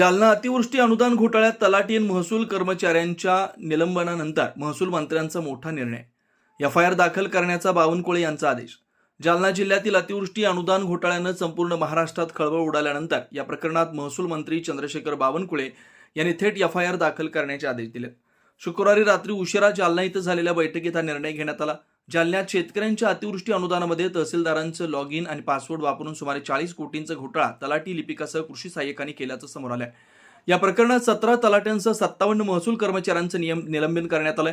जालना अतिवृष्टी अनुदान घोटाळ्यात तलाटीन महसूल कर्मचाऱ्यांच्या निलंबनानंतर महसूल मंत्र्यांचा मोठा निर्णय. एफ आय आर दाखल करण्याचा बावनकुळे यांचा आदेश. जालना जिल्ह्यातील अतिवृष्टी अनुदान घोटाळ्यानं संपूर्ण महाराष्ट्रात खळबळ उडाल्यानंतर या प्रकरणात महसूल मंत्री चंद्रशेखर बावनकुळे यांनी थेट एफ आय आर दाखल करण्याचे आदेश दिले. शुक्रवारी रात्री उशिरा जालना इथं झालेल्या बैठकीत हा निर्णय घेण्यात आला. जालन्यात शेतकऱ्यांच्या अतिवृष्टी अनुदानामध्ये तहसीलदारांचं लॉग इन आणि पासवर्ड वापरून सुमारे चाळीस कोटींचा घोटाळा तलाठी लिपिकासह कृषी सहाय्यकांनी केल्याचं समोर आलंय. या प्रकरणात सतरा तलाट्यांसह सत्तावन्न महसूल कर्मचाऱ्यांचं नियम निलंबन करण्यात आलंय.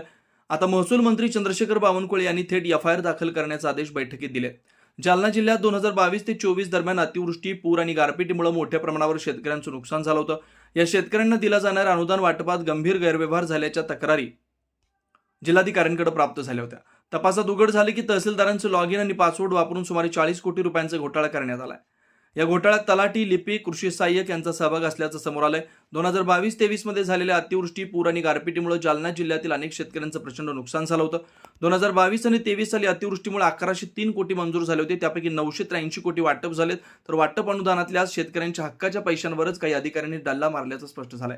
आता महसूल मंत्री चंद्रशेखर बावनकुळे यांनी थेट एफ आय आर दाखल करण्याचे आदेश बैठकीत दिले. जालना जिल्ह्यात दोन हजार बावीस ते चोवीस दरम्यान अतिवृष्टी पूर आणि गारपिटीमुळे मोठ्या प्रमाणावर शेतकऱ्यांचं नुकसान झालं होतं. या शेतकऱ्यांना दिला जाणाऱ्या अनुदान वाटपात गंभीर गैरव्यवहार झाल्याच्या तक्रारी जिल्हाधिकाऱ्यांकडे प्राप्त झाल्या होत्या. तपासात उघड झाले की तहसीलदारांचं लॉग इन आणि पासवर्ड वापरून सुमारे चाळीस कोटी रुपयांचा घोटाळा करण्यात आला या घोटाळ्यात तलाठी लिपी कृषी सहाय्यक यांचा सहभाग असल्याचं समोर आलंय. दोन हजार बावीस तेवीसमध्ये झालेल्या अतिवृष्टी पूर आणि गारपिटीमुळे जालना जिल्ह्यातील अनेक शेतकऱ्यांचं प्रचंड नुकसान झालं होतं. दोन हजार बावीस आणि तेवीस साली अतिवृष्टीमुळे अकराशे तीन कोटी मंजूर झाले होते. त्यापैकी नऊशे त्र्याऐंशी कोटी वाटप झालेत. तर वाटप अनुदानातल्या शेतकऱ्यांच्या हक्काच्या पैशांवरच काही अधिकाऱ्यांनी डल्ला मारल्याचं स्पष्ट झालंय.